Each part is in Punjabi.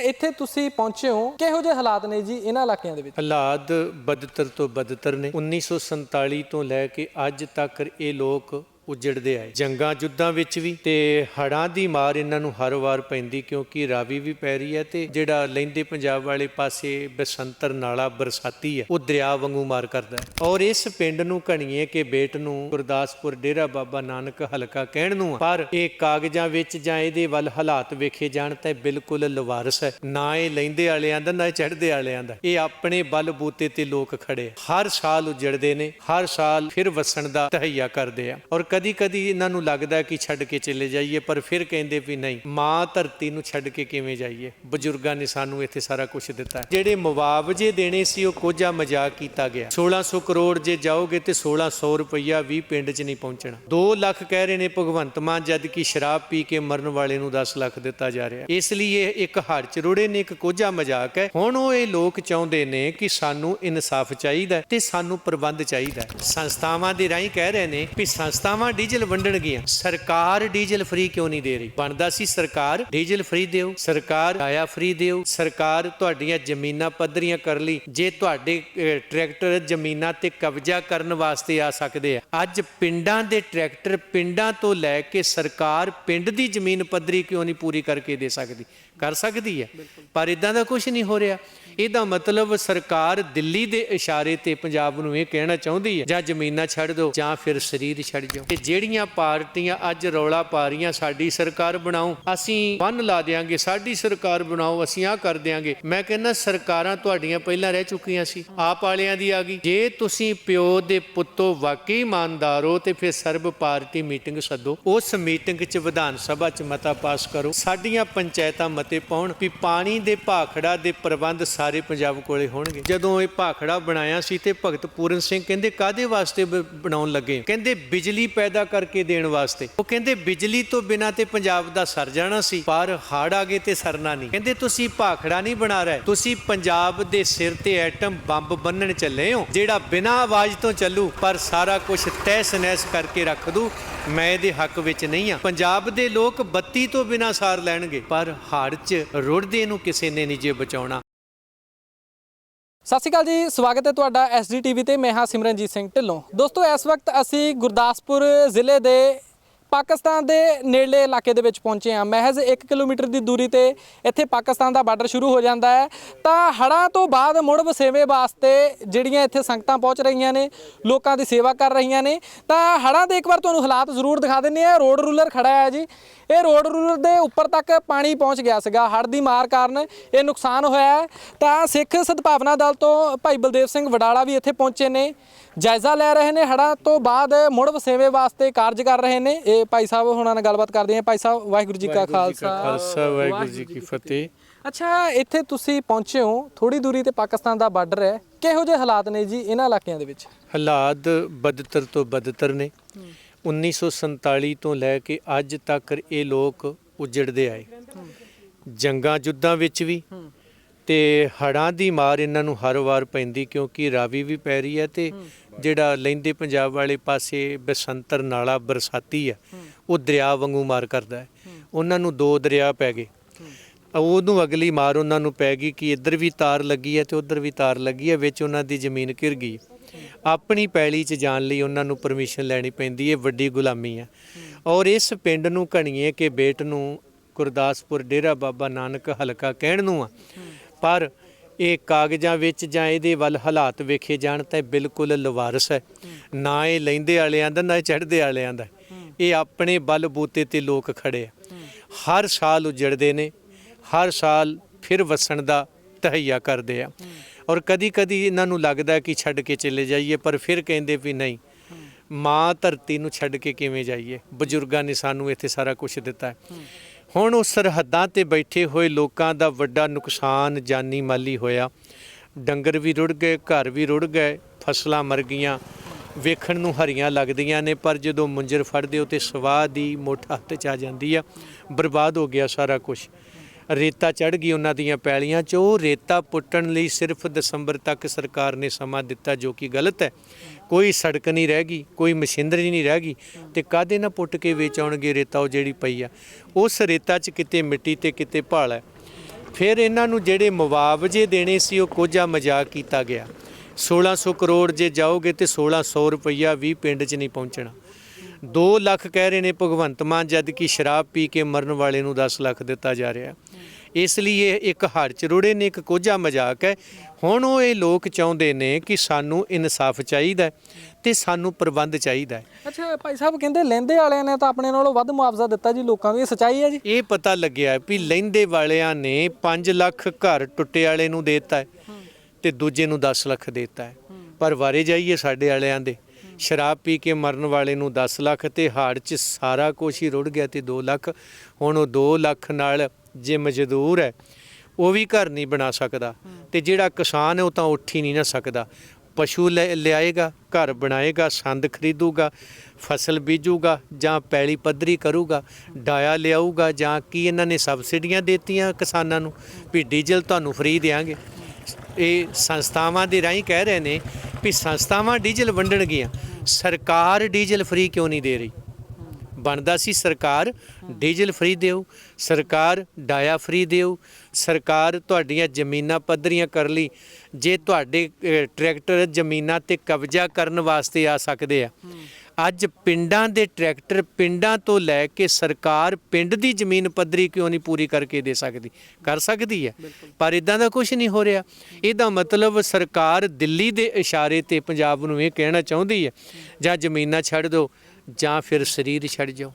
ਇੱਥੇ ਤੁਸੀਂ ਪਹੁੰਚੇ ਹੋ। ਕਿਹੋ ਜਿਹੇ ਹਾਲਾਤ ਨੇ ਜੀ ਇਹਨਾਂ ਇਲਾਕਿਆਂ ਦੇ ਵਿੱਚ? ਹਾਲਾਤ ਬਦਤਰ ਤੋਂ ਬਦਤਰ ਨੇ। 1947 ਤੋਂ ਲੈ ਕੇ ਅੱਜ ਤੱਕ ਇਹ ਲੋਕ ਉਜੜਦੇ ਆਏ। ਜੰਗਾਂ ਜੁੱਦਾਂ ਵਿੱਚ ਵੀ ਤੇ ਹੜਾਂ ਦੀ ਮਾਰ ਇਹਨਾਂ ਨੂੰ ਹਰ ਵਾਰ ਪੈਂਦੀ ਕਿਉਂਕਿ ਰਾਵੀ ਵੀ ਪੈ ਰਹੀ ਹੈ ਤੇ ਜਿਹੜਾ ਲੈਂਦੇ ਪੰਜਾਬ ਵਾਲੇ ਪਾਸੇ ਬਸੰਤਰ ਨਾਲਾ ਬਰਸਾਤੀ ਹੈ, ਉਹ ਦਰਿਆ ਵਾਂਗੂ ਮਾਰ ਕਰਦਾ ਹੈ। ਔਰ ਇਸ ਪਿੰਡ ਨੂੰ ਘਣੀਏ ਕਿ ਬੇਟ ਨੂੰ ਗੁਰਦਾਸਪੁਰ ਡੇਰਾ ਬਾਬਾ ਨਾਨਕ ਹਲਕਾ ਕਹਿਣ ਨੂੰ ਆ। ਪਰ ਇਹ ਕਾਗਜ਼ਾਂ ਵਿੱਚ ਜਾਂ ਇਹਦੇ ਵੱਲ ਹਾਲਾਤ ਵੇਖੇ ਜਾਣ ਤਾਂ ਇਹ ਬਿਲਕੁਲ ਲਵਾਰਸ ਹੈ। ਨਾ ਇਹ ਲੈਂਦੇ ਵਾਲਿਆਂ ਦਾ, ਨਾ ਇਹ ਚੜ੍ਹਦੇ ਵਾਲਿਆਂ ਦਾ। ਇਹ ਆਪਣੇ ਬਲ ਬੂਤੇ ਤੇ ਲੋਕ ਖੜੇ ਹਰ ਸਾਲ ਉਜੜਦੇ ਨੇ, ਹਰ ਸਾਲ ਫਿਰ ਵਸਣ ਦਾ ਤਹਈਆ ਕਰਦੇ ਆ। ਔਰ ਕਦੀ ਕਦੀ ਇਹਨਾਂ ਨੂੰ ਲੱਗਦਾ ਕਿ ਛੱਡ ਕੇ ਚਲੇ ਜਾਈਏ, ਪਰ ਫਿਰ ਕਹਿੰਦੇ ਵੀ ਨਹੀਂ, ਮਾਂ ਧਰਤੀ ਨੂੰ ਛੱਡ ਕੇ ਕਿਵੇਂ ਜਾਈਏ? ਬਜ਼ੁਰਗਾਂ ਨੇ ਸਾਨੂੰ ਇੱਥੇ ਸਾਰਾ ਕੁਝ ਦਿੱਤਾ ਜਿਹੜੇ ਮੁਆਵਜ਼ੇ ਦੇਣੇ ਸੀ, ਉਹ ਕੋਝਾ ਮਜ਼ਾਕ ਕੀਤਾ ਗਿਆ। 1600 ਕਰੋੜ ਜੇ ਜਾਓਗੇ ਤੇ 1600 ਰੁਪਈਆ ਵੀ ਪਿੰਡ 'ਚ ਨਹੀਂ ਪਹੁੰਚਣਾ। 2 ਲੱਖ ਕਹਿ ਰਹੇ ਨੇ ਭਗਵੰਤ ਮਾਨ, ਜਦ ਕਿ ਸ਼ਰਾਬ ਪੀ ਕੇ ਮਰਨ ਵਾਲੇ ਨੂੰ 10 ਲੱਖ ਦਿੱਤਾ ਜਾ ਰਿਹਾ ਇਸ ਲਈ ਇਹ ਇੱਕ ਹੜ ਚ ਰੁੜੇ ਨੇ, ਇੱਕ ਕੋਝਾ ਮਜ਼ਾਕ ਹੈ। ਹੁਣ ਉਹ ਇਹ ਲੋਕ ਚਾਹੁੰਦੇ ਨੇ ਕਿ ਸਾਨੂੰ ਇਨਸਾਫ ਚਾਹੀਦਾ ਤੇ ਸਾਨੂੰ ਪ੍ਰਬੰਧ ਚਾਹੀਦਾ ਸੰਸਥਾਵਾਂ ਦੇ ਰਾਹੀਂ ਕਹਿ ਰਹੇ ਨੇ ਵੀ ਸੰਸਥਾਵਾਂ ਡੀਜ਼ਲ ਵੰਡਣਗੀਆਂ। ਸਰਕਾਰ ਡੀਜ਼ਲ ਫ੍ਰੀ ਕਿਉਂ ਨਹੀਂ ਦੇ ਰਹੀ? ਬਣਦਾ ਸੀ ਸਰਕਾਰ, ਡੀਜ਼ਲ ਫ੍ਰੀ ਦਿਓ। ਸਰਕਾਰ ਆਇਆ ਫ੍ਰੀ ਦਿਓ। ਸਰਕਾਰ ਤੁਹਾਡੀਆਂ ਜ਼ਮੀਨਾਂ ਪੱਧਰੀਆਂ ਕਰ ਲਈ। ਜੇ ਤੁਹਾਡੇ ਟਰੈਕਟਰ ਜ਼ਮੀਨਾਂ ਤੇ ਕਬਜ਼ਾ ਕਰਨ ਵਾਸਤੇ ਆ ਸਕਦੇ ਆ। ਅੱਜ ਪਿੰਡਾਂ ਦੇ ਟਰੈਕਟਰ ਪਿੰਡਾਂ ਤੋਂ ਲੈ ਕੇ ਸਰਕਾਰ ਪਿੰਡ ਦੀ ਜ਼ਮੀਨ ਪੱਧਰੀ ਕਿਉਂ ਨਹੀਂ ਪੂਰੀ ਕਰਕੇ ਦੇ ਸਕਦੀ? ਕਰ ਸਕਦੀ ਹੈ। ਪਰ ਇਦਾਂ ਦਾ ਕੁਝ ਨਹੀਂ ਹੋ ਰਿਹਾ। ਇਹਦਾ ਮਤਲਬ ਸਰਕਾਰ ਦਿੱਲੀ ਦੇ ਇਸ਼ਾਰੇ ਤੇ ਪੰਜਾਬ ਨੂੰ ਇਹ ਕਹਿਣਾ ਚਾਹੁੰਦੀ ਹੈ, ਜਾਂ ਜ਼ਮੀਨਾਂ ਛੱਡ ਦਿਓ, ਜਾਂ ਫਿਰ ਸਰੀਰ ਛੱਡ ਜਾਓ। ਤੇ ਜਿਹੜੀਆਂ ਪਾਰਟੀਆਂ ਅੱਜ ਰੌਲਾ ਪਾ ਰਹੀਆਂ, ਸਾਡੀ ਸਰਕਾਰ ਬਣਾਓ। ਅਸੀਂ ਬੰਨ ਲਾ ਦੇਾਂਗੇ ਸਾਡੀ ਸਰਕਾਰ ਬਣਾਓ, ਅਸੀਂ ਆ ਕਰ ਦੇਾਂਗੇ ਮੈਂ ਕਹਿੰਦਾ ਸਰਕਾਰਾਂ ਤੁਹਾਡੀਆਂ ਪਹਿਲਾਂ ਰਹਿ ਚੁੱਕੀਆਂ ਸੀ। ਆਪ ਵਾਲਿਆਂ ਦੀ ਆ ਗਈ। ਜੇ ਤੁਸੀਂ ਪਿਓ ਦੇ ਪੁੱਤੋ ਵਾਕਈ ਇਮਾਨਦਾਰ ਹੋ, ਤੇ ਫਿਰ ਸਰਬ ਪਾਰਟੀ ਮੀਟਿੰਗ ਸੱਦੋ। ਉਸ ਮੀਟਿੰਗ 'ਚ ਵਿਧਾਨ ਸਭਾ 'ਚ ਮਤਾ ਪਾਸ ਕਰੋ। ਸਾਡੀਆਂ ਪੰਚਾਇਤਾਂ ਮਤੇ ਪਾਉਣ ਵੀ ਪਾਣੀ ਦੇ ਭਾਖੜਾ ਦੇ ਪ੍ਰਬੰਧ ਸਾਰੇ ਪੰਜਾਬ ਕੋਲੇ ਹੋਣਗੇ। ਜਦੋਂ ਇਹ ਭਾਖੜਾ ਬਣਾਇਆ ਸੀ ਤੇ ਭਗਤ ਪੂਰਨ ਸਿੰਘ ਕਹਿੰਦੇ ਕਾਦੇ ਵਾਸਤੇ ਬਣਾਉਣ ਲੱਗੇ ਕਹਿੰਦੇ, ਬਿਜਲੀ ਪੈਦਾ ਕਰਕੇ ਦੇਣ ਵਾਸਤੇ। ਉਹ ਕਹਿੰਦੇ, ਬਿਜਲੀ ਤੋਂ ਬਿਨਾ ਤੇ ਪੰਜਾਬ ਦਾ ਸਰ ਜਾਣਾ ਸੀ, ਪਰ ਹੜ ਆ ਗਏ ਤੇ ਸਰਨਾ ਨਹੀਂ। ਕਹਿੰਦੇ, ਤੁਸੀਂ ਭਾਖੜਾ ਨਹੀਂ ਬਣਾ ਰਹੇ, ਤੁਸੀਂ ਪੰਜਾਬ ਦੇ ਸਿਰ ਤੇ ਐਟਮ ਬੰਬ ਬੰਨਣ ਚੱਲੇ ਹੋ, ਜਿਹੜਾ ਬਿਨਾ ਆਵਾਜ਼ ਤੋਂ ਚੱਲੂ, ਪਰ ਸਾਰਾ ਕੁਝ ਤੈਸ ਨਹਿਸ ਕਰਕੇ ਰੱਖ ਦੂ। ਮੈਂ ਇਹਦੇ ਹੱਕ ਵਿੱਚ ਨਹੀਂ ਆ। ਪੰਜਾਬ ਦੇ ਲੋਕ ਬੱਤੀ ਤੋਂ ਬਿਨਾ ਸਾਰ ਲੈਣਗੇ, ਪਰ ਹਾੜ 'ਚ ਰੁੜਦੇ ਨੂੰ ਕਿਸੇ ਨੇ ਨਹੀਂ ਜੇ ਬਚਾਉਣਾ। ਸਤਿ ਸ਼੍ਰੀ ਅਕਾਲ ਜੀ, ਸਵਾਗਤ ਹੈ ਤੁਹਾਡਾ ਐਸਡੀਟੀਵੀ ਤੇ। ਮੈਂ ਹਾਂ ਸਿਮਰਨਜੀਤ ਸਿੰਘ ਢਿੱਲੋਂ। ਦੋਸਤੋ, ਇਸ ਵਕਤ ਅਸੀਂ ਗੁਰਦਾਸਪੁਰ ਜ਼ਿਲ੍ਹੇ ਦੇ ਪਾਕਿਸਤਾਨ ਦੇ ਨੇੜਲੇ ਇਲਾਕੇ ਦੇ ਵਿੱਚ ਪਹੁੰਚੇ ਹਾਂ। ਮਹਿਜ਼ 1 ਕਿਲੋਮੀਟਰ ਦੀ ਦੂਰੀ ਤੇ ਇੱਥੇ ਪਾਕਿਸਤਾਨ ਦਾ ਬਾਰਡਰ ਸ਼ੁਰੂ ਹੋ ਜਾਂਦਾ ਹੈ। ਤਾਂ ਹੜ੍ਹਾਂ ਤੋਂ ਬਾਅਦ ਮੁੜ ਵਸੇਵੇ ਵਾਸਤੇ ਜਿਹੜੀਆਂ ਇੱਥੇ ਸੰਗਤਾਂ ਪਹੁੰਚ ਰਹੀਆਂ ਨੇ, ਲੋਕਾਂ ਦੀ ਸੇਵਾ ਕਰ ਰਹੀਆਂ ਨੇ, ਤਾਂ ਹੜ੍ਹਾਂ ਦੇ ਇੱਕ ਵਾਰ ਤੁਹਾਨੂੰ ਹਾਲਾਤ ਜ਼ਰੂਰ ਦਿਖਾ ਦਿੰਨੇ ਆ ਰੋਡ ਰੂਲਰ ਖੜਾ ਹੈ ਜੀ। ਇਹ ਰੋਡ ਰੂਲਰ ਦੇ ਉੱਪਰ ਤੱਕ ਪਾਣੀ ਪਹੁੰਚ ਗਿਆ ਸੀਗਾ। ਹੜ੍ਹ ਦੀ ਮਾਰ ਕਾਰਨ ਇਹ ਨੁਕਸਾਨ ਹੋਇਆ ਤਾਂ ਸਿੱਖ ਸਦਭਾਵਨਾ ਦਲ ਤੋਂ ਭਾਈ ਬਲਦੇਵ ਸਿੰਘ ਵਡਾਲਾ ਵੀ ਇੱਥੇ ਪਹੁੰਚੇ ਨੇ। ਜਾਇਜ਼ਾ ਲੈ ਰਹੇ ਨੇ। ਹੜ੍ਹਾਂ ਤੋਂ ਬਾਅਦ ਮੁੜ ਵਸੇਵੇ ਵਾਸਤੇ ਕਾਰਜ ਕਰ ਰਹੇ ਨੇ। ਇਹ ਭਾਈ ਸਾਹਿਬ ਹੁਣਾਂ ਨਾਲ ਗੱਲਬਾਤ ਕਰਦੇ ਹਾਂ। ਭਾਈ ਸਾਹਿਬ ਵਾਹਿਗੁਰੂ ਜੀ ਕਾ ਖਾਲਸਾ। ਖਾਲਸਾ ਵਾਹਿਗੁਰੂ ਜੀ ਕੀ ਫਤਿਹ। ਅੱਛਾ ਇੱਥੇ ਤੁਸੀਂ ਪਹੁੰਚੇ ਹੋ। ਥੋੜੀ ਦੂਰੀ ਤੇ ਪਾਕਿਸਤਾਨ ਦਾ ਬਾਰਡਰ ਹੈ। ਕਿਹੋ ਜਿਹੇ ਹਾਲਾਤ ਨੇ ਜੀ ਇਹਨਾਂ ਇਲਾਕਿਆਂ ਦੇ ਵਿੱਚ? ਹਾਲਾਤ ਬਦਤਰ ਤੋਂ ਬਦਤਰ ਨੇ। 1947 ਤੋਂ ਲੈ ਕੇ ਅੱਜ ਤੱਕ ਇਹ ਲੋਕ ਉਜੜਦੇ ਆਏ। ਜੰਗਾਂ ਜੁੱਦਾਂ ਵਿੱਚ ਵੀ ਤੇ ਹੜਾਂ ਦੀ ਮਾਰ ਇਹਨਾਂ ਨੂੰ ਹਰ ਵਾਰ ਪੈਂਦੀ ਕਿਉਂਕਿ ਰਾਵੀ ਵੀ ਪੈ ਰਹੀ ਹੈ ਤੇ ਜਿਹੜਾ ਲੈਂਦੇ ਪੰਜਾਬ ਵਾਲੇ ਪਾਸੇ ਬਸੰਤਰ ਨਾਲਾ ਬਰਸਾਤੀ ਹੈ, ਉਹ ਦਰਿਆ ਵਾਂਗੂ ਮਾਰ ਕਰਦਾ ਹੈ। ਉਹਨਾਂ ਨੂੰ ਦੋ ਦਰਿਆ ਪੈ ਗਏ। ਉਹਨੂੰ ਅਗਲੀ ਮਾਰ ਉਹਨਾਂ ਨੂੰ ਪੈ ਗਈ ਕਿ ਇੱਧਰ ਵੀ ਤਾਰ ਲੱਗੀ ਹੈ ਤੇ ਉੱਧਰ ਵੀ ਤਾਰ ਲੱਗੀ ਹੈ, ਵਿੱਚ ਉਹਨਾਂ ਦੀ ਜ਼ਮੀਨ ਘਿਰ ਗਈ। ਆਪਣੀ ਪੈਲੀ 'ਚ ਜਾਣ ਲਈ ਉਹਨਾਂ ਨੂੰ ਪਰਮਿਸ਼ਨ ਲੈਣੀ ਪੈਂਦੀ ਹੈ, ਵੱਡੀ ਗੁਲਾਮੀ ਹੈ। ਔਰ ਇਸ ਪਿੰਡ ਨੂੰ ਘਣੀਏ ਕਿ ਬੇਟ ਨੂੰ ਗੁਰਦਾਸਪੁਰ ਡੇਰਾ ਬਾਬਾ ਨਾਨਕ ਹਲਕਾ ਕਹਿਣ ਨੂੰ ਆ। ਪਰ ਇਹ ਕਾਗਜ਼ਾਂ ਵਿੱਚ ਜਾਂ ਇਹਦੇ ਵੱਲ ਹਾਲਾਤ ਵੇਖੇ ਜਾਣ ਤਾਂ ਇਹ ਬਿਲਕੁਲ ਲਵਾਰਸ ਹੈ। ਨਾ ਇਹ ਲੈਂਦੇ ਵਾਲਿਆਂ ਦਾ, ਨਾ ਇਹ ਚੜ੍ਹਦੇ ਵਾਲਿਆਂ ਦਾ। ਇਹ ਆਪਣੇ ਬਲ ਬੂਤੇ ਤੇ ਲੋਕ ਖੜੇ ਆ। ਹਰ ਸਾਲ ਉਜੜਦੇ ਨੇ, ਹਰ ਸਾਲ ਫਿਰ ਵਸਣ ਦਾ ਤਹਈਆ ਕਰਦੇ ਆ। ਔਰ ਕਦੀ ਕਦੀ ਇਹਨਾਂ ਨੂੰ ਲੱਗਦਾ ਕਿ ਛੱਡ ਕੇ ਚਲੇ ਜਾਈਏ, ਪਰ ਫਿਰ ਕਹਿੰਦੇ ਵੀ ਨਹੀਂ। ਮਾਂ ਧਰਤੀ ਨੂੰ ਛੱਡ ਕੇ ਕਿਵੇਂ ਜਾਈਏ? ਬਜ਼ੁਰਗਾਂ ਨੇ ਸਾਨੂੰ ਇੱਥੇ ਸਾਰਾ ਕੁਝ ਦਿੱਤਾ ਹੈ। ਹੁਣ ਉਹ ਸਰਹੱਦਾਂ ਤੇ ਬੈਠੇ ਹੋਏ ਲੋਕਾਂ ਦਾ ਵੱਡਾ ਨੁਕਸਾਨ ਜਾਨੀ ਮਾਲੀ ਹੋਇਆ। ਡੰਗਰ ਵੀ ਰੁੜ ਗਏ, ਘਰ ਵੀ ਰੁੜ ਗਏ, ਫਸਲਾਂ ਮਰ ਗਈਆਂ। ਵੇਖਣ ਨੂੰ ਹਰੀਆਂ ਲੱਗਦੀਆਂ ਨੇ, ਪਰ ਜਦੋਂ ਮੁੰਜਰ ਫੜਦੇ ਹੋ ਤੇ ਸਵਾਹ ਦੀ ਮੋਠ ਹੱਥ ਚ ਆ ਜਾਂਦੀ ਆ। ਬਰਬਾਦ ਹੋ ਗਿਆ ਸਾਰਾ ਕੁਝ ਰੇਤਾ ਚੜ ਗਈ ਉਹਨਾਂ ਦੀਆਂ ਪੈਲੀਆਂ 'ਚ। ਉਹ ਰੇਤਾ ਪੁੱਟਣ ਲਈ ਸਿਰਫ ਦਸੰਬਰ ਤੱਕ ਸਰਕਾਰ ਨੇ ਸਮਾਂ ਦਿੱਤਾ, ਜੋ ਕਿ ਗਲਤ ਹੈ। ਕੋਈ ਸੜਕ ਨਹੀਂ ਰਹਿ ਗਈ, ਕੋਈ ਮਸ਼ੀਨਰੀ ਨਹੀਂ ਰਹਿ ਗਈ ਤੇ ਕਾਦੇ ਨਾ ਪੁੱਟ ਕੇ ਵੇਚ ਆਉਣਗੇ ਰੇਤਾ ਉਹ ਜਿਹੜੀ ਪਈ ਆ? ਉਸ ਰੇਤਾ 'ਚ ਕਿਤੇ ਮਿੱਟੀ ਤੇ ਕਿਤੇ ਭਾਲ ਹੈ। ਫਿਰ ਇਹਨਾਂ ਨੂੰ ਜਿਹੜੇ ਮੁਆਵਜ਼ੇ ਦੇਣੇ ਸੀ, ਉਹ ਕੋਝਾ ਮਜ਼ਾਕ ਕੀਤਾ ਗਿਆ। 1600 ਕਰੋੜ ਜੇ ਜਾਓਗੇ ਤੇ 1600 ਰੁਪਈਆ ਵੀ ਪਿੰਡ 'ਚ ਨਹੀਂ ਪਹੁੰਚਣਾ। 2 ਲੱਖ ਕਹਿ ਰਹੇ ਨੇ ਭਗਵੰਤ ਮਾਨ ਜਦ ਕਿ ਸ਼ਰਾਬ ਪੀ ਕੇ ਮਰਨ ਵਾਲੇ ਨੂੰ 10 ਲੱਖ ਦਿੱਤਾ ਜਾ ਰਿਹਾ। ਇਸ ਲਈ ਇਹ ਇੱਕ ਹੜ ਚ ਰੁੜੇ ਨੇ ਇੱਕ ਕੋਝਾ ਮਜ਼ਾਕ ਹੈ। ਹੁਣ ਉਹ ਇਹ ਲੋਕ ਚਾਹੁੰਦੇ ਨੇ ਕਿ ਸਾਨੂੰ ਇਨਸਾਫ ਚਾਹੀਦਾ ਤੇ ਸਾਨੂੰ ਪ੍ਰਬੰਧ ਚਾਹੀਦਾ ਅੱਛਾ ਭਾਈ ਸਾਹਿਬ ਕਹਿੰਦੇ ਲੈਂਦੇ ਵਾਲਿਆਂ ਨੇ ਤਾਂ ਆਪਣੇ ਨਾਲੋਂ ਵੱਧ ਮੁਆਵਜ਼ਾ ਦਿੱਤਾ ਜੀ ਲੋਕਾਂ ਨੂੰ ਇਹ ਸਚਾਈ ਹੈ ਜੀ? ਇਹ ਪਤਾ ਲੱਗਿਆ ਵੀ ਲੈਂਦੇ ਵਾਲਿਆਂ ਨੇ 5 ਲੱਖ ਘਰ ਟੁੱਟੇ ਵਾਲੇ ਨੂੰ ਦੇਤਾ ਤੇ ਦੂਜੇ ਨੂੰ 10 ਲੱਖ ਦੇਤਾ ਪਰ ਵਾਰੇ ਜਾਈਏ ਸਾਡੇ ਵਾਲਿਆਂ ਦੇ ਸ਼ਰਾਬ ਪੀ ਕੇ ਮਰਨ ਵਾਲੇ ਨੂੰ 10 ਲੱਖ ਤੇ ਹਾੜ 'ਚ ਸਾਰਾ ਕੁਛ ਹੀ ਰੁੜ ਗਿਆ ਤੇ 2 ਲੱਖ ਹੁਣ ਉਹ 2 ਲੱਖ ਨਾਲ ਜੇ ਮਜ਼ਦੂਰ ਹੈ, ਉਹ ਵੀ ਘਰ ਨਹੀਂ ਬਣਾ ਸਕਦਾ ਤੇ ਜਿਹੜਾ ਕਿਸਾਨ ਹੈ, ਉਹ ਤਾਂ ਉੱਠ ਹੀ ਨਹੀਂ ਨਾ ਸਕਦਾ। ਪਸ਼ੂ ਲੈ- ਲਿਆਏਗਾ, ਘਰ ਬਣਾਏਗਾ, ਸੰਦ ਖਰੀਦੂਗਾ, ਫਸਲ ਬੀਜੂਗਾ ਜਾਂ ਪੈਲੀ ਪੱਧਰੀ ਕਰੂਗਾ, ਡਾਇਆ ਲਿਆਊਗਾ ਜਾਂ ਕੀ ਇਹਨਾਂ ਨੇ ਸਬਸਿਡੀਆਂ ਦਿੱਤੀਆਂ ਕਿਸਾਨਾਂ ਨੂੰ ਵੀ ਡੀਜ਼ਲ ਤੁਹਾਨੂੰ ਫ੍ਰੀ ਦੇਾਂਗੇ ਇਹ ਸੰਸਥਾਵਾਂ ਦੇ ਰਾਹੀਂ ਕਹਿ ਰਹੇ ਨੇ ਵੀ ਸੰਸਥਾਵਾਂ ਡੀਜ਼ਲ ਵੰਡਣਗੀਆਂ। ਸਰਕਾਰ ਡੀਜ਼ਲ ਫ੍ਰੀ ਕਿਉਂ ਨਹੀਂ ਦੇ ਰਹੀ? ਬਣਦਾ ਸੀ ਸਰਕਾਰ ਡੀਜ਼ਲ ਫ੍ਰੀ ਦਿਓ ਸਰਕਾਰ ਡਾਇਆ ਫ੍ਰੀ ਦਿਓ ਸਰਕਾਰ ਤੁਹਾਡੀਆਂ ਜ਼ਮੀਨਾਂ ਪੱਧਰੀਆਂ ਕਰ ਲਈ ਜੇ ਤੁਹਾਡੇ ਟਰੈਕਟਰ ਜ਼ਮੀਨਾਂ ਤੇ ਕਬਜ਼ਾ ਕਰਨ ਵਾਸਤੇ ਆ ਸਕਦੇ ਆ। ਅੱਜ ਪਿੰਡਾਂ ਦੇ ਟਰੈਕਟਰ ਪਿੰਡਾਂ ਤੋਂ ਲੈ ਕੇ ਸਰਕਾਰ ਪਿੰਡ ਦੀ ਜ਼ਮੀਨ ਪੱਧਰੀ ਕਿਉਂ ਨਹੀਂ ਪੂਰੀ ਕਰਕੇ ਦੇ ਸਕਦੀ? ਕਰ ਸਕਦੀ ਹੈ ਪਰ ਇਦਾਂ ਦਾ ਕੁਝ ਨਹੀਂ ਹੋ ਰਿਹਾ। ਇਹਦਾ ਮਤਲਬ ਸਰਕਾਰ ਦਿੱਲੀ ਦੇ ਇਸ਼ਾਰੇ ਤੇ ਪੰਜਾਬ ਨੂੰ ਇਹ ਕਹਿਣਾ ਚਾਹੁੰਦੀ ਹੈ ਜਾਂ ਜ਼ਮੀਨਾਂ ਛੱਡ ਦਿਓ ਜਾਂ ਫਿਰ ਸਰੀਰ ਛੱਡ ਜਾਓ।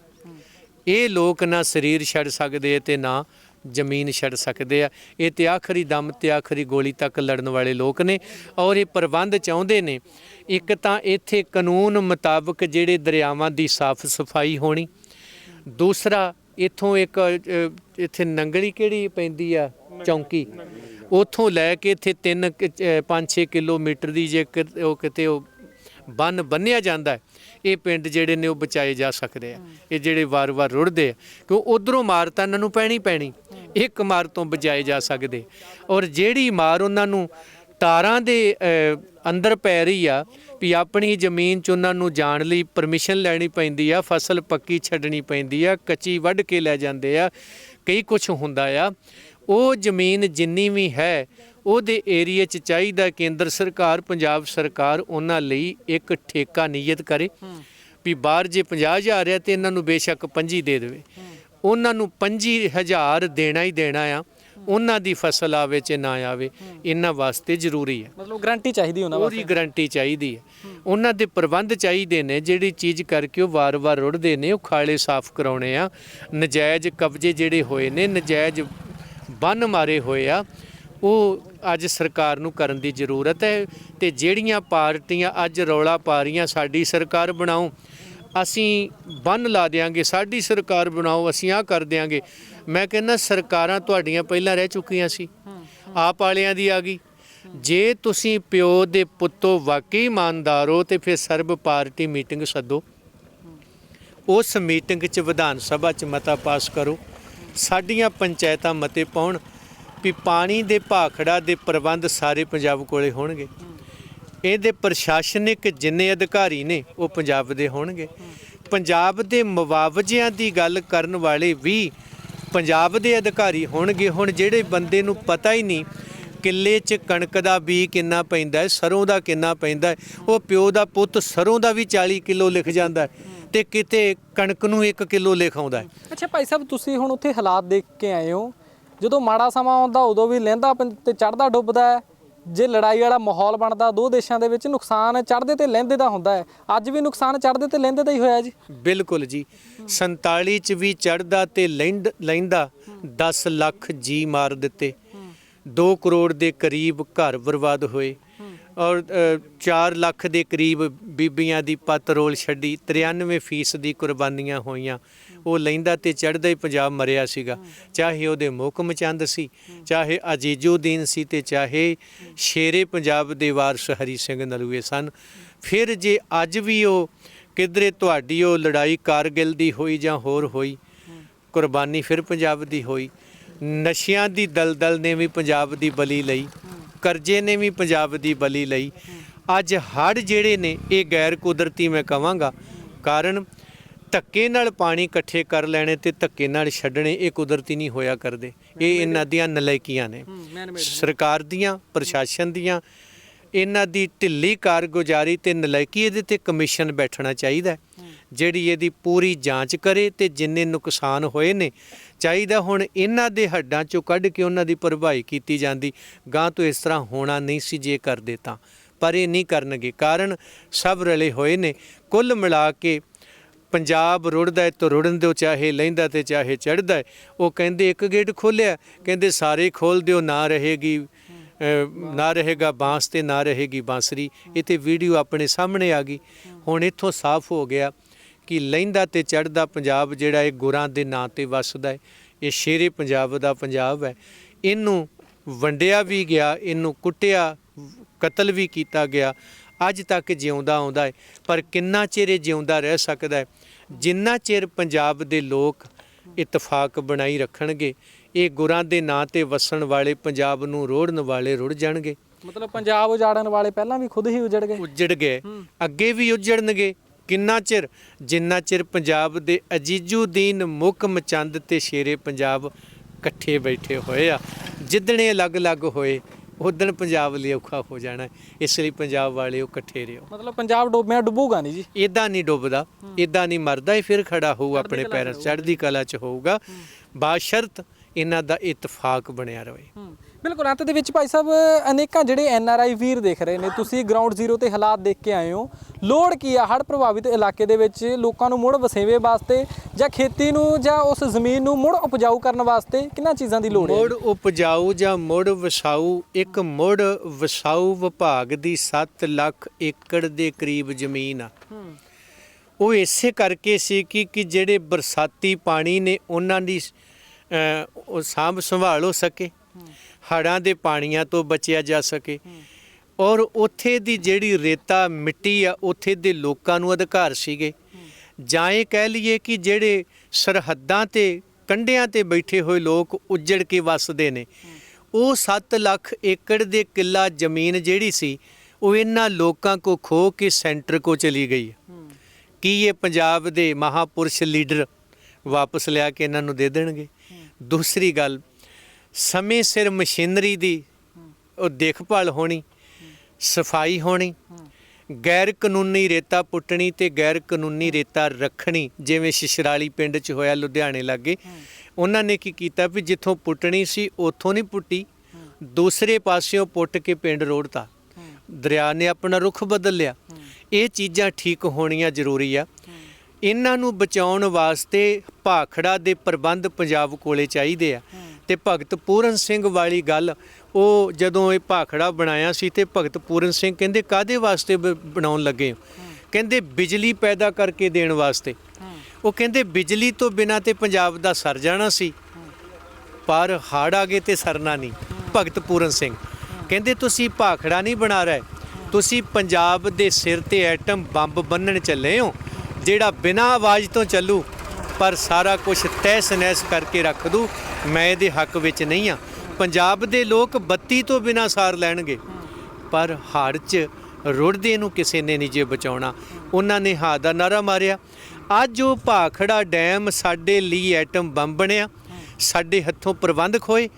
ਇਹ ਲੋਕ ਨਾ ਸਰੀਰ ਛੱਡ ਸਕਦੇ ਤੇ ਨਾ ਜ਼ਮੀਨ ਛੱਡ ਸਕਦੇ ਆ। ਇਹ ਤੇ ਆਖਰੀ ਦਮ ਤੇ ਆਖਰੀ ਗੋਲੀ ਤੱਕ ਲੜਨ ਵਾਲੇ ਲੋਕ ਨੇ ਔਰ ਇਹ ਪ੍ਰਬੰਧ ਚਾਹੁੰਦੇ ਨੇ। ਇੱਕ ਤਾਂ ਇੱਥੇ ਕਾਨੂੰਨ ਮੁਤਾਬਕ ਜਿਹੜੇ ਦਰਿਆਵਾਂ ਦੀ ਸਾਫ਼ ਸਫ਼ਾਈ ਹੋਣੀ। ਦੂਸਰਾ, ਇਥੋਂ ਇੱਕ ਇੱਥੇ ਨੰਗਲੀ ਕਿਹੜੀ ਪੈਂਦੀ ਆ? ਚੌਂਕੀ। ਉਥੋਂ ਲੈ ਕੇ ਇੱਥੇ 3 5-6 ਕਿਲੋਮੀਟਰ ਦੀ ਜੇ ਕਿ- ਉਹ ਕਿਤੇ ਉਹ ਬੰਨ ਬੰਨਿਆ ਜਾਂਦਾ ਇਹ ਪਿੰਡ ਜਿਹੜੇ ਨੇ ਉਹ ਬਚਾਏ ਜਾ ਸਕਦੇ ਆ। ਇਹ ਜਿਹੜੇ ਵਾਰ-ਵਾਰ ਰੁੜਦੇ ਆ, ਕਿਉਂ ਉਧਰੋਂ ਮਾਰ ਤਾਂ ਇਹਨਾਂ ਨੂੰ ਪੈਣੀ ਪੈਣੀ, ਇੱਕ ਮਾਰ ਤੋਂ ਬਚਾਏ ਜਾ ਸਕਦੇ। ਔਰ ਜਿਹੜੀ ਮਾਰ ਉਹਨਾਂ ਨੂੰ ਤਾਰਾਂ ਦੇ ਅੰਦਰ ਪੈ ਰਹੀ ਆ, ਵੀ ਆਪਣੀ ਜ਼ਮੀਨ 'ਚ ਉਹਨਾਂ ਨੂੰ ਜਾਣ ਲਈ ਪਰਮਿਸ਼ਨ ਲੈਣੀ ਪੈਂਦੀ ਆ, ਫਸਲ ਪੱਕੀ ਛੱਡਣੀ ਪੈਂਦੀ ਆ, ਕੱਚੀ ਵੱਢ ਕੇ ਲੈ ਜਾਂਦੇ ਆ, ਕਈ ਕੁਝ ਹੁੰਦਾ ਆ। ਉਹ ਜ਼ਮੀਨ ਜਿੰਨੀ ਵੀ ਹੈ ਉਹਦੇ ਏਰੀਏ 'ਚ ਚਾਹੀਦਾ ਕੇਂਦਰ ਸਰਕਾਰ ਪੰਜਾਬ ਸਰਕਾਰ ਉਹਨਾਂ ਲਈ ਇੱਕ ਠੇਕਾ ਨਿਯਤ ਕਰੇ। ਵੀ ਬਾਹਰ ਜੇ 50000 ਹੈ ਤੇ ਇਹਨਾਂ ਨੂੰ ਬੇਸ਼ੱਕ 25 ਦੇ ਦੇਵੇ। ਉਹਨਾਂ ਨੂੰ 25000 ਦੇਣਾ ਹੀ ਦੇਣਾ ਆ। ਉਹਨਾਂ ਦੀ ਫਸਲ ਆਵੇ ਚ ਨਾ ਆਵੇ ਇਹਨਾਂ ਵਾਸਤੇ ਜ਼ਰੂਰੀ ਹੈ। ਮਤਲਬ ਗਾਰੰਟੀ ਚਾਹੀਦੀ ਉਹਨਾਂ ਪੂਰੀ ਗਾਰੰਟੀ ਚਾਹੀਦੀ ਹੈ। ਉਹਨਾਂ ਦੇ ਪ੍ਰਬੰਧ ਚਾਹੀਦੇ ਨੇ ਜਿਹੜੀ ਚੀਜ਼ ਕਰਕੇ ਉਹ ਵਾਰ-ਵਾਰ ਰੁੜਦੇ ਨੇ ਉਹ ਖਾਲੇ ਸਾਫ਼ ਕਰਾਉਣੇ ਆ। ਨਜਾਇਜ਼ ਕਬਜ਼ੇ ਜਿਹੜੇ ਹੋਏ ਨੇ ਨਜਾਇਜ਼ ਬੰਨ ਮਾਰੇ ਹੋਏ ਆ, ਉਹ ਅੱਜ ਸਰਕਾਰ ਨੂੰ ਕਰਨ ਦੀ ਜ਼ਰੂਰਤ ਹੈ ਤੇ ਜਿਹੜੀਆਂ ਪਾਰਟੀਆਂ ਅੱਜ ਰੌਲਾ ਪਾ ਰਹੀਆਂ, ਸਾਡੀ ਸਰਕਾਰ ਬਣਾਓ। ਅਸੀਂ ਬੰਨ ਲਾ ਦੇਾਂਗੇ ਸਾਡੀ ਸਰਕਾਰ ਬਣਾਓ, ਅਸੀਂ ਆ ਕਰ ਦੇਾਂਗੇ ਮੈਂ ਕਹਿੰਦਾ ਸਰਕਾਰਾਂ ਤੁਹਾਡੀਆਂ ਪਹਿਲਾਂ ਰਹਿ ਚੁੱਕੀਆਂ ਸੀ। ਆਪ ਵਾਲਿਆਂ ਦੀ ਆ ਗਈ। ਜੇ ਤੁਸੀਂ ਪਿਓ ਦੇ ਪੁੱਤੋ ਵਾਕਈ ਇਮਾਨਦਾਰ ਹੋ ਤੇ ਫਿਰ ਸਰਬ ਪਾਰਟੀ ਮੀਟਿੰਗ ਸੱਦੋ। ਉਸ ਮੀਟਿੰਗ 'ਚ ਵਿਧਾਨ ਸਭਾ 'ਚ ਮਤਾ ਪਾਸ ਕਰੋ। ਸਾਡੀਆਂ ਪੰਚਾਇਤਾਂ ਮਤੇ ਪਾਉਣ ਵੀ ਪਾਣੀ ਦੇ ਭਾਖੜਾ ਦੇ ਪ੍ਰਬੰਧ ਸਾਰੇ ਪੰਜਾਬ ਕੋਲੇ ਹੋਣਗੇ। ਇਹਦੇ ਪ੍ਰਸ਼ਾਸਨਿਕ ਜਿੰਨੇ ਅਧਿਕਾਰੀ ਨੇ, ਉਹ ਪੰਜਾਬ ਦੇ ਹੋਣਗੇ। ਪੰਜਾਬ ਦੇ ਮੁਆਵਜ਼ਿਆਂ ਦੀ ਗੱਲ ਕਰਨ ਵਾਲੇ ਵੀ ਪੰਜਾਬ ਦੇ ਅਧਿਕਾਰੀ ਹੋਣਗੇ। ਹੁਣ ਜਿਹੜੇ ਬੰਦੇ ਨੂੰ ਪਤਾ ਹੀ ਨਹੀਂ, ਕਿੱਲੇ 'ਚ ਕਣਕ ਦਾ ਬੀ ਕਿੰਨਾ ਪੈਂਦਾ ਹੈ, ਸਰੋਂ ਦਾ ਕਿੰਨਾ ਪੈਂਦਾ ਹੈ, ਉਹ ਪਿਓ ਦਾ ਪੁੱਤ ਸਰੋਂ ਦਾ ਵੀ 40 ਕਿਲੋ ਲਿਖ ਜਾਂਦਾ ਹੈ। ਤੇ ਕਿਤੇ ਕਣਕ ਨੂੰ 1 ਕਿਲੋ ਲਿਖਾਉਂਦਾ ਹੈ। ਅੱਛਾ ਭਾਈ ਸਾਹਿਬ ਤੁਸੀਂ ਹੁਣ ਉੱਥੇ ਹਾਲਾਤ ਦੇਖ ਕੇ ਆਏ ਹੋ। ਜਦੋਂ ਮਾੜਾ ਸਮਾਂ ਆਉਂਦਾ ਉਦੋਂ ਵੀ ਲਹਿੰਦਾ ਤੇ ਚੜਦਾ ਡੁੱਬਦਾ ਹੈ। ਜੇ ਲੜਾਈ ਵਾਲਾ ਮਾਹੌਲ ਬਣਦਾ ਦੋ ਦੇਸ਼ਾਂ ਦੇ ਵਿੱਚ ਨੁਕਸਾਨ ਚੜਦੇ ਤੇ ਲਹਿੰਦੇ ਦਾ ਹੁੰਦਾ ਹੈ। ਅੱਜ ਵੀ ਨੁਕਸਾਨ ਚੜਦੇ ਤੇ ਲਹਿੰਦੇ ਦਾ ਹੀ ਹੋਇਆ ਜੀ। ਬਿਲਕੁਲ ਜੀ। 47 ਚ ਵੀ ਚੜਦਾ ਤੇ ਲੈਂਦ ਲੈਂਦਾ 10 ਲੱਖ ਜੀ ਮਾਰ ਦਿੱਤੇ। 2 ਕਰੋੜ ਦੇ ਕਰੀਬ ਘਰ ਬਰਬਾਦ ਹੋਏ। ਔਰ 4 ਲੱਖ ਦੇ ਕਰੀਬ ਬੀਬੀਆਂ ਦੀ ਪੱਤ ਰੋਲ ਛੱਡੀ 93 ਫੀਸ ਦੀ ਕੁਰਬਾਨੀਆਂ ਹੋਈਆਂ। ਉਹ ਲੈਂਦਾ ਤੇ ਚੜਦਾ ਹੀ ਪੰਜਾਬ ਮਰਿਆ ਸੀਗਾ। ਚਾਹੇ ਉਹਦੇ ਮੁਹਕਮ ਚੰਦ ਸੀ, ਚਾਹੇ ਅਜੀਜੁਦੀਨ ਸੀ ਤੇ ਚਾਹੇ ਸ਼ੇਰੇ ਪੰਜਾਬ ਦੇ ਵਾਰਸ ਹਰੀ ਸਿੰਘ ਨਲੂਏ ਸਨ। ਫਿਰ ਜੇ ਅੱਜ ਵੀ ਉਹ ਕਿਧਰੇ ਤੁਹਾਡੀ ਉਹ ਲੜਾਈ ਕਾਰਗਿਲ ਦੀ ਹੋਈ ਜਾਂ ਹੋਰ ਹੋਈ, ਕੁਰਬਾਨੀ ਫਿਰ ਪੰਜਾਬ ਦੀ ਹੋਈ। ਨਸ਼ਿਆਂ ਦੀ ਦਲਦਲ ਨੇ ਵੀ ਪੰਜਾਬ ਦੀ ਬਲੀ ਲਈ। ਕਰਜ਼ੇ ਨੇ ਵੀ ਪੰਜਾਬ ਦੀ ਬਲੀ ਲਈ। ਅੱਜ ਹੜ ਜਿਹੜੇ ਨੇ ਇਹ ਗੈਰ ਕੁਦਰਤੀ ਮੈਂ ਕਵਾਂਗਾ ਕਾਰਨ ਧੱਕੇ ਨਾਲ ਪਾਣੀ ਇਕੱਠੇ ਕਰ ਲੈਣੇ ਤੇ ਧੱਕੇ ਨਾਲ ਛੱਡਣੇ ਇਹ ਕੁਦਰਤੀ ਨਹੀਂ ਹੋਇਆ ਕਰਦੇ। ਇਹ ਇਹਨਾਂ ਦੀਆਂ ਨਲਾਇਕੀਆਂ ਨੇ। ਸਰਕਾਰ ਦੀਆਂ ਪ੍ਰਸ਼ਾਸਨ ਦੀਆਂ ਇਹਨਾਂ ਦੀ ਢਿੱਲੀ ਕਾਰਗੁਜ਼ਾਰੀ ਤੇ ਨਲਾਇਕੀ ਇਹਦੇ ਤੇ ਕਮਿਸ਼ਨ ਬੈਠਣਾ ਚਾਹੀਦਾ। ਜਿਹੜੀ ਇਹਦੀ ਪੂਰੀ ਜਾਂਚ ਕਰੇ ਤੇ ਜਿੰਨੇ ਨੁਕਸਾਨ ਹੋਏ ਨੇ, ਚਾਹੀਦਾ ਹੁਣ ਇਹਨਾਂ ਦੇ ਹੱਡਾਂ ਚੋਂ ਕੱਢ ਕੇ ਉਹਨਾਂ ਦੀ ਭਰਪਾਈ ਕੀਤੀ ਜਾਂਦੀ। ਗਾਂ ਤੋਂ ਇਸ ਤਰ੍ਹਾਂ ਹੋਣਾ ਨਹੀਂ ਸੀ ਜੇ ਕਰਦੇ ਤਾਂ, ਪਰ ਇਹ ਨਹੀਂ ਕਰਨਗੇ, ਕਾਰਨ ਸਭ ਰਲੇ ਹੋਏ ਨੇ। ਕੁੱਲ ਮਿਲਾ ਕੇ ਪੰਜਾਬ ਰੁੜਦਾ ਹੈ ਰੁੜਨ ਦਿਓ, ਚਾਹੇ ਲੈਂਦਾ ਤੇ ਚਾਹੇ ਚੜਦਾ ਉਹ ਕਹਿੰਦੇ ਇੱਕ ਗੇਟ ਖੋਲਿਆ ਕਹਿੰਦੇ ਸਾਰੇ ਖੋਲ ਦਿਓ, ਨਾ ਰਹੇਗੀ ਨਾ ਰਹੇਗਾ ਬਾਂਸ ਤੇ ਨਾ ਰਹੇਗੀ ਬਾਂਸਰੀ। ਇਹ ਤੇ ਵੀਡੀਓ ਆਪਣੇ ਸਾਹਮਣੇ ਆ ਗਈ। ਹੁਣ ਇੱਥੋਂ ਸਾਫ਼ ਹੋ ਗਿਆ। ਕਿ ਲੈਂਦਾ ਤੇ ਚੜਦਾ ਪੰਜਾਬ ਜਿਹੜਾ ਇਹ ਗੁਰਾਂ ਦੇ ਨਾਂ ਤੇ ਵੱਸਦਾ ਹੈ ਇਹ ਸ਼ੇਰੇ ਪੰਜਾਬ ਦਾ ਪੰਜਾਬ ਹੈ। ਇਹਨੂੰ ਵੰਡਿਆ ਵੀ ਗਿਆ ਇਹਨੂੰ ਕੁੱਟਿਆ ਕਤਲ ਵੀ ਕੀਤਾ ਗਿਆ। ਅੱਜ ਤੱਕ ਜਿਉਂਦਾ ਆਉਂਦਾ ਹੈ ਪਰ ਕਿੰਨਾ ਚਿਰ ਇਹ ਜਿਉਂਦਾ ਰਹਿ ਸਕਦਾ ਹੈ? ਜਿੰਨਾ ਚਿਰ ਪੰਜਾਬ ਦੇ ਲੋਕ ਇਤਫਾਕ ਬਣਾਈ ਰੱਖਣਗੇ ਇਹ ਗੁਰਾਂ ਦੇ ਨਾਂ ਤੇ ਵਸਣ ਵਾਲੇ ਪੰਜਾਬ ਨੂੰ ਰੋੜਨ ਵਾਲੇ ਰੁੜ ਜਾਣਗੇ। ਮਤਲਬ ਪੰਜਾਬ ਉਜਾੜਨ ਵਾਲੇ ਪਹਿਲਾਂ ਵੀ ਖੁਦ ਹੀ ਉਜੜ ਗਏ? ਉੱਜੜ ਗਏ। ਅੱਗੇ ਵੀ ਉੱਜੜਨਗੇ। ਕਿੰਨਾ ਚਿਰ? ਜਿੰਨਾ ਚਿਰ ਪੰਜਾਬ ਦੇ ਅਜੀਜੂਦੀਨ ਮੁਕਮ ਚੰਦ ਤੇ ਸ਼ੇਰੇ ਪੰਜਾਬ ਇਕੱਠੇ ਬੈਠੇ ਹੋਏ ਆ ਜਿੱਦਣੇ ਅਲੱਗ-ਅਲੱਗ ਹੋਏ ਉਦਣ ਪੰਜਾਬ ਲਈ ਔਖਾ ਹੋ ਜਾਣਾ। ਇਸ ਲਈ ਪੰਜਾਬ ਵਾਲਿਓ ਇਕੱਠੇ ਰਹੋ ਮਤਲਬ ਪੰਜਾਬ ਡੁੱਬਿਆ ਡੁੱਬੂਗਾ ਨਹੀਂ ਜੀ। ਇਦਾਂ ਨਹੀਂ ਡੁੱਬਦਾ ਇਦਾਂ ਨਹੀਂ ਮਰਦਾ ਇਹ ਫਿਰ ਖੜਾ ਹੋਊ ਆਪਣੇ ਪੈਰਾਂ ਚੜ੍ਹਦੀ ਕਲਾ 'ਚ ਹੋਊਗਾ। ਬਾਸ਼ਰਤ ਇਹਨਾਂ ਦਾ ਇਤਫਾਕ ਬਣਿਆ ਰਵੇ। ਬਿਲਕੁਲ। ਅੰਤ ਦੇ ਵਿੱਚ ਭਾਈ ਸਾਹਿਬ ਅਨੇਕਾਂ ਜਿਹੜੇ ਐਨ ਆਰ ਆਈ ਵੀਰ ਦੇਖ ਰਹੇ ਨੇ ਤੁਸੀਂ ਗਰਾਊਂਡ ਜ਼ੀਰੋ ਤੇ ਹਾਲਾਤ ਦੇਖ ਕੇ ਆਏ ਹੋ। ਲੋੜ ਕੀ ਆ ਹੜ੍ਹ ਪ੍ਰਭਾਵਿਤ ਇਲਾਕੇ ਦੇ ਵਿੱਚ ਲੋਕਾਂ ਨੂੰ ਮੁੜ ਵਸੇਵੇ ਵਾਸਤੇ ਜਾਂ ਖੇਤੀ ਨੂੰ ਜਾਂ ਉਸ ਜ਼ਮੀਨ ਨੂੰ ਮੁੜ ਉਪਜਾਊ ਕਰਨ ਵਾਸਤੇ ਕਿੰਨਾ ਚੀਜ਼ਾਂ ਦੀ ਲੋੜ ਹੈ? ਮੁੜ ਉਪਜਾਊ ਜਾਂ ਮੁੜ ਵਸਾਊ ਇੱਕ ਮੁੜ ਵਸਾਊ ਵਿਭਾਗ ਦੀ 7 ਲੱਖ ਏਕੜ ਦੇ ਕਰੀਬ ਜ਼ਮੀਨ ਆ। ਉਹ ਇਸੇ ਕਰਕੇ ਸੀ ਕਿ ਕਿ ਜਿਹੜੇ ਬਰਸਾਤੀ ਪਾਣੀ ਨੇ ਉਹਨਾਂ ਦੀ ਉਹ ਸਾਂਭ ਸੰਭਾਲ ਹੋ ਸਕੇ ਹੜਾਂ ਦੇ ਪਾਣੀਆਂ ਤੋਂ ਬਚਿਆ ਜਾ ਸਕੇ। ਔਰ ਉੱਥੇ ਦੀ ਜਿਹੜੀ ਰੇਤਾ ਮਿੱਟੀ ਆ, ਉੱਥੇ ਦੇ ਲੋਕਾਂ ਨੂੰ ਅਧਿਕਾਰ ਸੀਗੇ। ਜਾਂ ਇਹ ਕਹਿ ਲਈਏ ਕਿ ਜਿਹੜੇ ਸਰਹੱਦਾਂ ਤੇ, ਕੰਢਿਆਂ ਤੇ ਬੈਠੇ ਹੋਏ ਲੋਕ ਉੱਜੜ ਕੇ ਵੱਸਦੇ ਨੇ, ਉਹ 7 ਲੱਖ ਏਕੜ ਦੇ ਕਿੱਲਾ ਜ਼ਮੀਨ ਜਿਹੜੀ ਸੀ, ਉਹ ਇਹਨਾਂ ਲੋਕਾਂ ਕੋ ਖੋ ਕੇ ਸੈਂਟਰ ਕੋ ਚਲੀ ਗਈ। ਕੀ ਇਹ ਪੰਜਾਬ ਦੇ ਮਹਾਪੁਰਸ਼ ਲੀਡਰ ਵਾਪਸ ਲਿਆ ਕੇ ਇਹਨਾਂ ਨੂੰ ਦੇ ਦੇਣਗੇ? ਦੂਸਰੀ ਗੱਲ, ਸਮੇਂ ਸਿਰ ਮਸ਼ੀਨਰੀ ਦੀ ਉਹ ਦੇਖਭਾਲ ਹੋਣੀ, ਸਫ਼ਾਈ ਹੋਣੀ ਗੈਰ ਕਾਨੂੰਨੀ ਰੇਤਾ ਪੁੱਟਣੀ ਤੇ ਗੈਰ ਕਾਨੂੰਨੀ ਰੇਤਾ ਰੱਖਣੀ, ਜਿਵੇਂ ਸ਼ਿਸ਼ਰਾਲੀ ਪਿੰਡ 'ਚ ਹੋਇਆ ਲੁਧਿਆਣੇ ਲਾਗੇ, ਉਹਨਾਂ ਨੇ ਕੀ ਕੀਤਾ ਵੀ ਜਿੱਥੋਂ ਪੁੱਟਣੀ ਸੀ ਉੱਥੋਂ ਨਹੀਂ ਪੁੱਟੀ, ਦੂਸਰੇ ਪਾਸਿਓਂ ਪੁੱਟ ਕੇ ਪਿੰਡ ਰੋੜਤਾ ਦਰਿਆ ਨੇ ਆਪਣਾ ਰੁਖ ਬਦਲ ਲਿਆ। ਇਹ ਚੀਜ਼ਾਂ ਠੀਕ ਹੋਣੀਆਂ ਜ਼ਰੂਰੀ ਆ। ਇਹਨਾਂ ਨੂੰ ਬਚਾਉਣ ਵਾਸਤੇ ਭਾਖੜਾ ਦੇ ਪ੍ਰਬੰਧ ਪੰਜਾਬ ਕੋਲੇ ਚਾਹੀਦੇ ਆ। ਤੇ ਭਗਤ ਪੂਰਨ ਸਿੰਘ ਵਾਲੀ ਗੱਲ ਉਹ ਜਦੋਂ ਇਹ ਭਾਖੜਾ ਬਣਾਇਆ ਸੀ ਤੇ ਭਗਤ ਪੂਰਨ ਸਿੰਘ ਕਹਿੰਦੇ ਕਾਦੇ ਵਾਸਤੇ ਬਣਾਉਣ ਲੱਗੇ ਕਹਿੰਦੇ ਬਿਜਲੀ ਪੈਦਾ ਕਰਕੇ ਦੇਣ ਵਾਸਤੇ। ਉਹ ਕਹਿੰਦੇ ਬਿਜਲੀ ਤੋਂ ਬਿਨਾ ਤੇ ਪੰਜਾਬ ਦਾ ਸਰ ਜਾਣਾ ਸੀ। ਪਰ ਹੜ ਆ ਗਏ ਤੇ ਸਰਨਾ ਨਹੀਂ। ਭਗਤ ਪੂਰਨ ਸਿੰਘ ਕਹਿੰਦੇ ਤੁਸੀਂ ਭਾਖੜਾ ਨਹੀਂ ਬਣਾ ਰਹੇ। ਤੁਸੀਂ ਪੰਜਾਬ ਦੇ ਸਿਰ ਤੇ ਐਟਮ ਬੰਬ ਬੰਨਣ ਚੱਲੇ ਹੋ। ਜਿਹੜਾ ਬਿਨਾਂ ਆਵਾਜ਼ ਤੋਂ ਚੱਲੂ, ਪਰ ਸਾਰਾ ਕੁਝ ਤਹਿਸ ਨਹਿਸ ਕਰਕੇ ਰੱਖ ਦੂ, ਮੈਂ ਇਹਦੇ ਹੱਕ ਵਿੱਚ ਨਹੀਂ ਆ। ਪੰਜਾਬ ਦੇ ਲੋਕ ਬੱਤੀ ਤੋਂ ਬਿਨਾਂ ਸਾਰ ਲੈਣਗੇ, ਪਰ ਹੜ੍ਹ 'ਚ ਰੁੜਦੇ ਨੂੰ ਕਿਸੇ ਨੇ ਨਹੀਂ ਜੇ ਬਚਾਉਣਾ। ਉਹਨਾਂ ਨੇ ਹਾਂ ਦਾ ਨਾਰਾ ਮਾਰਿਆ। ਅੱਜ ਉਹ ਭਾਖੜਾ ਡੈਮ ਸਾਡੇ ਲਈ ਐਟਮ ਬੰਬ ਬਣਿਆ, ਸਾਡੇ ਹੱਥੋਂ ਪ੍ਰਬੰਧ ਖੋਏ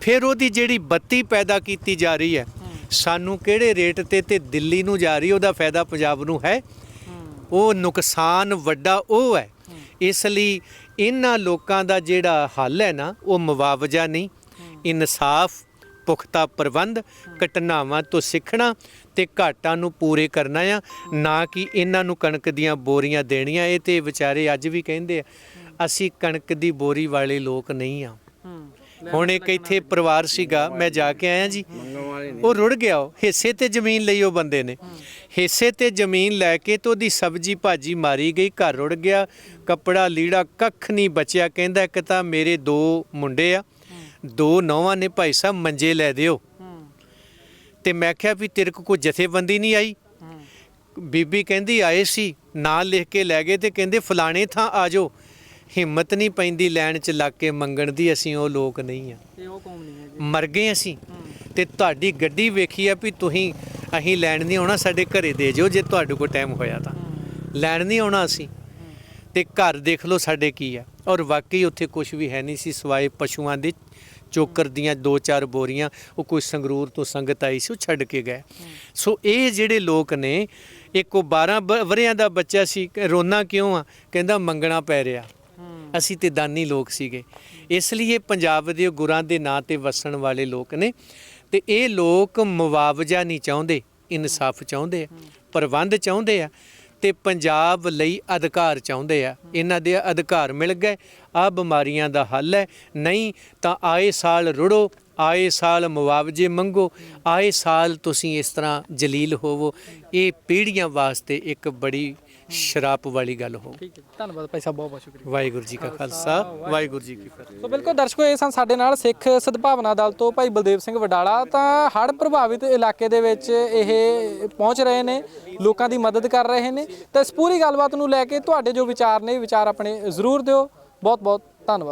ਫਿਰ ਉਹਦੀ ਜਿਹੜੀ ਬੱਤੀ ਪੈਦਾ ਕੀਤੀ ਜਾ ਰਹੀ ਹੈ, ਸਾਨੂੰ ਕਿਹੜੇ ਰੇਟ ਤੇ ਤੇ ਦਿੱਲੀ ਨੂੰ ਜਾ ਰਹੀ, ਉਹਦਾ ਫਾਇਦਾ ਪੰਜਾਬ ਨੂੰ ਹੈ? ਉਹ ਨੁਕਸਾਨ ਵੱਡਾ ਉਹ ਹੈ। ਇਸ ਲਈ ਇਹਨਾਂ ਲੋਕਾਂ ਦਾ ਜਿਹੜਾ ਹੱਲ ਹੈ ਨਾ, ਉਹ ਮੁਆਵਜ਼ਾ ਨਹੀਂ। ਇਨਸਾਫ, ਪੁਖਤਾ ਪ੍ਰਬੰਧ, ਘਟਨਾਵਾਂ ਤੋਂ ਸਿੱਖਣਾ ਤੇ ਘਾਟਾਂ ਨੂੰ ਪੂਰੇ ਕਰਨਾ ਆ। ਨਾ ਕਿ ਇਹਨਾਂ ਨੂੰ ਕਣਕ ਦੀਆਂ ਬੋਰੀਆਂ ਦੇਣੀਆਂ। ਇਹ ਤੇ ਵਿਚਾਰੇ ਅੱਜ ਵੀ ਕਹਿੰਦੇ ਆ, ਅਸੀਂ ਕਣਕ ਦੀ ਬੋਰੀ ਵਾਲੇ ਲੋਕ ਨਹੀਂ ਆ। ਹੁਣ ਇੱਕ ਇੱਥੇ ਪਰਿਵਾਰ ਸੀਗਾ, ਮੈਂ ਜਾ ਕੇ ਆਇਆ ਜੀ। ਉਹ ਰੁੜ ਗਿਆ ਉਹ। ਹਿੱਸੇ ਤੇ ਜ਼ਮੀਨ ਲਈ ਉਹ ਬੰਦੇ ਨੇ। ਹਿੱਸੇ ਤੇ ਜ਼ਮੀਨ ਲੈ ਕੇ ਤੇ ਉਹਦੀ ਸਬਜੀ ਭਾਜੀ ਮਾਰੀ ਗਈ, ਘਰ ਰੁੜ ਗਿਆ। ਕੱਪੜਾ ਲੀੜਾ ਕੱਖ ਨਹੀਂ ਬਚਿਆ। ਕਹਿੰਦਾ, ਇੱਕ ਤਾਂ ਮੇਰੇ ਦੋ ਮੁੰਡੇ ਆ। ਦੋ ਨੌਵਾਂ ਨੇ, ਭਾਈ ਸਾਹਿਬ, ਮੰਜੇ ਲੈ ਦਿਓ। ਤੇ ਮੈਂ ਕਿਹਾ ਵੀ ਤੇਰੇ ਕੋ ਕੋਈ ਜਥੇਬੰਦੀ ਨਹੀਂ ਆਈ? ਬੀਬੀ ਕਹਿੰਦੀ, ਆਏ ਸੀ। ਨਾਂ ਲਿਖ ਕੇ ਲੈ ਗਏ ਤੇ ਕਹਿੰਦੇ, ਫਲਾਣੇ ਥਾਂ ਆਜੋ ਹਿੰਮਤ ਨਹੀਂ ਪੈਂਦੀ ਲੈਣ ਚ ਲੱਗ ਕੇ ਮੰਗਣ ਦੀ ਅਸੀਂ ਉਹ ਲੋਕ ਨਹੀਂ ਆ। ਇਹ ਉਹ ਕੌਮ ਨਹੀਂ ਹੈ ਮਰ ਗਏ ਅਸੀਂ। ਤੇ ਤੁਹਾਡੀ ਗੱਡੀ ਵੇਖੀ ਆ ਵੀ ਤੁਸੀਂ ਅਸੀਂ ਲੈਣ ਨਹੀਂ ਆਉਣਾ ਸਾਡੇ ਘਰੇ ਦੇ ਜਿਓ ਜੇ ਤੁਹਾਡੇ ਕੋਲ ਟਾਈਮ ਹੋਇਆ ਤਾਂ। ਲੈਣ ਨਹੀਂ ਆਉਣਾ ਅਸੀਂ। ਤੇ ਘਰ ਦੇਖ ਲਓ ਸਾਡੇ ਕੀ ਆ। ਔਰ ਵਾਕਈ ਉੱਥੇ ਕੁਝ ਵੀ ਹੈ ਨਹੀਂ ਸੀ ਸਵਾਏ ਪਸ਼ੂਆਂ ਦੇ ਚੋਕਰ ਦੀਆਂ ਦੋ ਚਾਰ ਬੋਰੀਆਂ ਉਹ ਕੋਈ ਸੰਗਰੂਰ ਤੋਂ ਸੰਗਤ ਆਈ ਸੀ ਉਹ ਛੱਡ ਕੇ ਗਏ। ਸੋ ਇਹ ਜਿਹੜੇ ਲੋਕ ਨੇ ਇੱਕ ਉਹ 12 ਬ- ਵਰ੍ਹਿਆਂ ਦਾ ਬੱਚਾ ਸੀ ਰੋਣਾ ਕਿਉਂ ਆ? ਕਹਿੰਦਾ ਮੰਗਣਾ ਪੈ ਰਿਹਾ। ਅਸੀਂ ਤੇ ਦਾਨੀ ਲੋਕ ਸੀਗੇ। ਇਸ ਲਈ ਇਹ ਪੰਜਾਬ ਦੇ ਗੁਰਾਂ ਦੇ ਨਾਂ ਤੇ ਵਸਣ ਵਾਲੇ ਲੋਕ ਨੇ ਤੇ ਇਹ ਲੋਕ ਮੁਆਵਜ਼ਾ ਨਹੀਂ ਚਾਹੁੰਦੇ, ਇਨਸਾਫ ਚਾਹੁੰਦੇ ਆ, ਪ੍ਰਬੰਧ ਚਾਹੁੰਦੇ ਆ ਤੇ ਪੰਜਾਬ ਲਈ ਅਧਿਕਾਰ ਚਾਹੁੰਦੇ ਆ। ਇਹਨਾਂ ਦੇ ਅਧਿਕਾਰ ਮਿਲ ਗਏ, ਆ ਬਿਮਾਰੀਆਂ ਦਾ ਹੱਲ ਹੈ, ਨਹੀਂ ਤਾਂ ਆਏ ਸਾਲ ਰੁੜੋ, ਆਏ ਸਾਲ ਮੁਆਵਜ਼ੇ ਮੰਗੋ, ਆਏ ਸਾਲ ਤੁਸੀਂ ਇਸ ਤਰ੍ਹਾਂ ਜਲੀਲ ਹੋਵੋ। ਇਹ ਪੀੜ੍ਹੀਆਂ ਵਾਸਤੇ ਇੱਕ ਬੜੀ ਸ਼ਰਾਪ ਵਾਲੀ ਗੱਲ ਹੋ ਠੀਕ ਹੈ ਧੰਨਵਾਦ ਭਾਈ ਸਾਹਿਬ ਬਹੁਤ ਬਹੁਤ ਸ਼ੁਕਰੀਆ। ਵਾਹਿਗੁਰੂ ਜੀ ਕਾ ਖਾਲਸਾ ਵਾਹਿਗੁਰੂ ਜੀ ਕੀ ਫਤਿਹ। ਸੋ ਬਿਲਕੁਲ ਦਰਸ਼ਕੋ ਇਹ ਸਨ ਸਾਡੇ ਨਾਲ ਸਿੱਖ ਸਦਭਾਵਨਾ ਦਲ ਤੋਂ ਭਾਈ ਬਲਦੇਵ ਸਿੰਘ ਵਡਾਲਾ। ਤਾਂ ਹੜ੍ਹ ਪ੍ਰਭਾਵਿਤ ਇਲਾਕੇ ਦੇ ਵਿੱਚ ਇਹ ਪਹੁੰਚ ਰਹੇ ਨੇ ਲੋਕਾਂ ਦੀ ਮਦਦ ਕਰ ਰਹੇ ਨੇ। ਤਾਂ ਇਸ ਪੂਰੀ ਗੱਲਬਾਤ ਨੂੰ ਲੈ ਕੇ ਤੁਹਾਡੇ ਜੋ ਵਿਚਾਰ ਨੇ ਵਿਚਾਰ ਆਪਣੇ ਜ਼ਰੂਰ ਦਿਓ। ਬਹੁਤ ਬਹੁਤ ਧੰਨਵਾਦ।